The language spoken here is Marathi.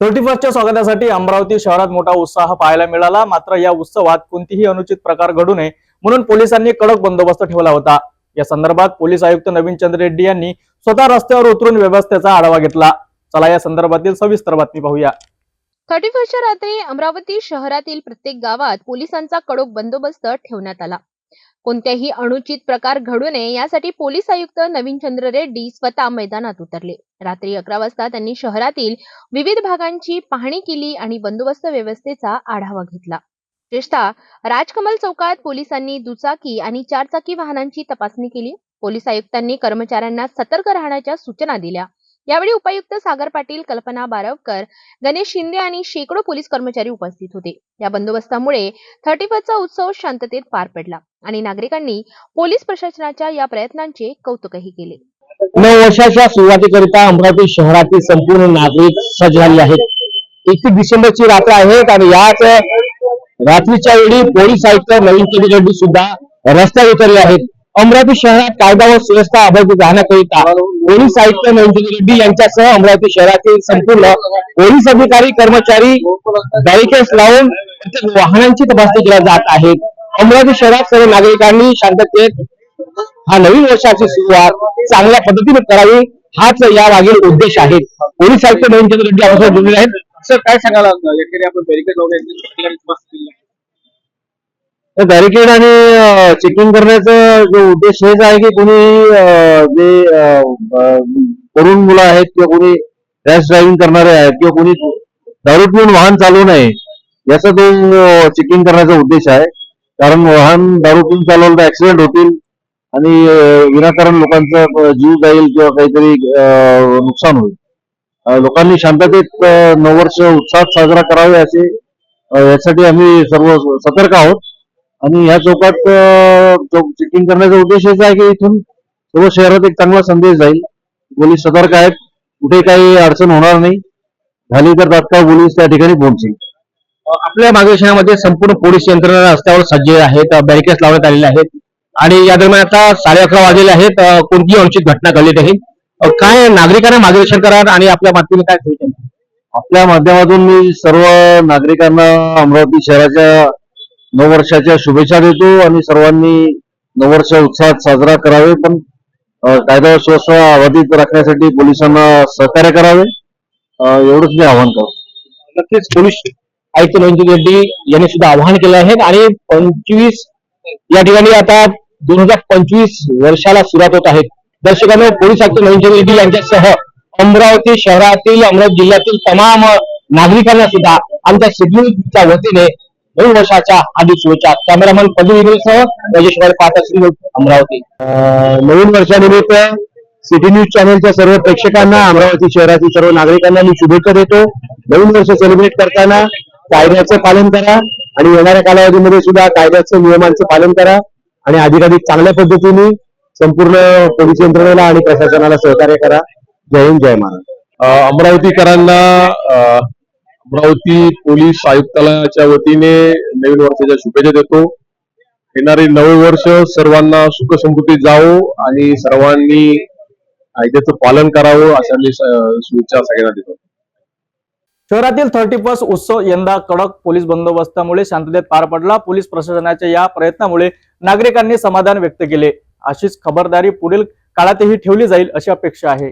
थर्टी फर्स्टच्या स्वागतासाठी अमरावती शहरात मोठा उत्साह पाहायला मिळाला. मात्र या उत्सवात कोणतीही अनुचित प्रकार घडू नये म्हणून पोलिसांनी कडक बंदोबस्त ठेवला होता. या संदर्भात पोलीस आयुक्त नवीन चंद्र रेड्डी यांनी स्वतः रस्त्यावर उतरून व्यवस्थेचा आढावा घेतला. चला या संदर्भातील सविस्तर बातमी पाहूया. थर्टी फर्स्टच्या रात्री अमरावती शहरातील प्रत्येक गावात पोलिसांचा कडक बंदोबस्त ठेवण्यात आला. कोणत्याही अनुचित प्रकार घडू नये यासाठी पोलीस आयुक्त नवीन चंद्र रेड्डी स्वतः मैदानात उतरले. रात्री अकरा वाजता त्यांनी शहरातील विविध भागांची पाहणी केली आणि बंदोबस्त व्यवस्थेचा आढावा घेतला. विशेषतः राजकमल चौकात पोलिसांनी दुचाकी आणि चारचाकी वाहनांची तपासणी केली. पोलीस आयुक्तांनी कर्मचाऱ्यांना सतर्क राहण्याच्या सूचना दिल्या. यावेळी उपायुक्त सागर पाटील कल्पना बारवकर गणेश शिंदे आणि शेकडो पोलीस कर्मचारी उपस्थित होते. या बंदोबस्तामुळे थर्टी चा उत्सव शांततेत पार पडला आणि नागरिकांनी पोलीस प्रशासनाच्या या प्रयत्नांचे कौतुकही केले. नऊ वर्षाच्या सुरुवातीकरिता अमरावती शहरातील संपूर्ण नागरिक सज्ज झाले आहेत. एकतीस डिसेंबरची रात्र आहे आणि याच रात्रीच्या वेळी पोलीस आयुक्त नवीन चंद्र सुद्धा रस्त्यावर उतरले आहेत. अमरावती शहरात कायदा व सुव्यवस्था अबाधित राहण्याकरिता पोलीस आयुक्त नवीन रेड्डी यांच्यासह अमरावती शहरातील संपूर्ण पोलीस अधिकारी कर्मचारी बॅरिकेड्स लावून वाहनांची तपासणी केल्या जात आहे. अमरावती शहरात सर्व नागरिकांनी शांततेत हा नवीन वर्षाची सुरुवात चांगल्या पद्धतीने करावी हाच या मागील उद्देश आहे. पोलीस आयुक्त नवीन चंद्र रेड्डी आपल्यासोबत जोडलेले आहेत. सर काय सांगायला आपण बॅरिकेड लावून बॅरिकेड आणि चेकिंग करण्याचा जो उद्देश हेच आहे की कोणी जे तरुण मुलं आहेत किंवा कोणी रॅश ड्रायव्हिंग करणारे आहेत किंवा कोणी दारू पिऊन वाहन चालवू नये याचा तो चेकिंग करण्याचा उद्देश आहे. कारण वाहन दारू पिऊन चालवलं तर ऍक्सिडेंट होतील आणि विनाकारण लोकांचा जीव जाईल किंवा काहीतरी नुकसान होईल. लोकांनी शांततेत नऊ नववर्ष उत्साहात साजरा करावे असे यासाठी आम्ही सर्व सतर्क आहोत. आणि ह्या चौकात चेकिंग करण्याचा उद्देश हेच आहे की इथून सर्व शहरात एक चांगला संदेश जाईल. पोलीस सतर्क आहेत. कुठे काही अडचण होणार नाही. झाली तर तात्काळ पोलीस त्या ठिकाणी पोहोचेल. आपल्या मार्गदर्शनामध्ये संपूर्ण पोलीस यंत्रणा रस्त्यावर सज्ज आहेत बॅरिकेड्स लावण्यात आलेले आहेत. आणि या दरम्यान आता साडे अकरा वाजलेले आहेत. कोणतीही अनुचित घटना घडली नाही. अं, काय नागरिकांना मार्गदर्शन करा आणि आपल्या माध्यमातून काय? आपल्या माध्यमातून मी सर्व नागरिकांना अमरावती शहराच्या नववर्षाच्या शुभेच्छा देतो आणि सर्वांनी नववर्ष उत्साहात साजरा करावे पण कायदा व सुव्यवस्था अबाधित राखण्यासाठी पोलिसांना सहकार्य करावे. एवढंच मी आवाहन करतो. नक्कीच पोलीस आयुक्त नरेंद्र रेड्डी यांनी सुद्धा आवाहन केलं आहे आणि पंचवीस या ठिकाणी आता दोन हजार पंचवीस वर्षाला सुरुवात होत आहे. दर्शकांनो पोलीस आयुक्त नरेंद्र रेड्डी यांच्यासह अमरावती शहरातील अमरावती जिल्ह्यातील तमाम नागरिकांना सुद्धा आमच्या सिग्नलच्या वतीने नवीन वर्षाच्या हार्दिक शुभेच्छा कॅमेरामॅन पल्लू सह राजेश वाडे पाहता सिग्नल अमरावती नवीन वर्षानिमित्त सिटी न्यूज चॅनलच्या सर्व प्रेक्षकांना अमरावती शहरातील सर्व नागरिकांना मी शुभेच्छा देतो. नवीन वर्ष सेलिब्रेट करताना कायद्याचं पालन करा आणि येणाऱ्या कालावधीमध्ये सुद्धा कायद्याचं नियमांचं पालन करा आणि अधिकाधिक चांगल्या पद्धतीने संपूर्ण पोलीस यंत्रणेला आणि प्रशासनाला सहकार्य करा. जय हिंद जय महाराज अमरावतीकरांना अमरावती पोलीस आयुक्तालयाच्या वतीने नवीन वर्षाच्या शुभेच्छा देतो. येणारे नवे वर्ष सर्वांना सुख समृद्धी जावो आणि सर्वांनी कायद्याचं पालन करावं अशा मी शुभेच्छा सगळ्यांना देतो. शहरातील थर्टी फर्स्ट उत्सव यंदा कडक पोलीस बंदोबस्तामुळे शांततेत पार पडला. पोलीस प्रशासनाच्या या प्रयत्नामुळे नागरिकांनी समाधान व्यक्त केले. अशीच खबरदारी पुढील काळातही ठेवली जाईल अशी अपेक्षा आहे.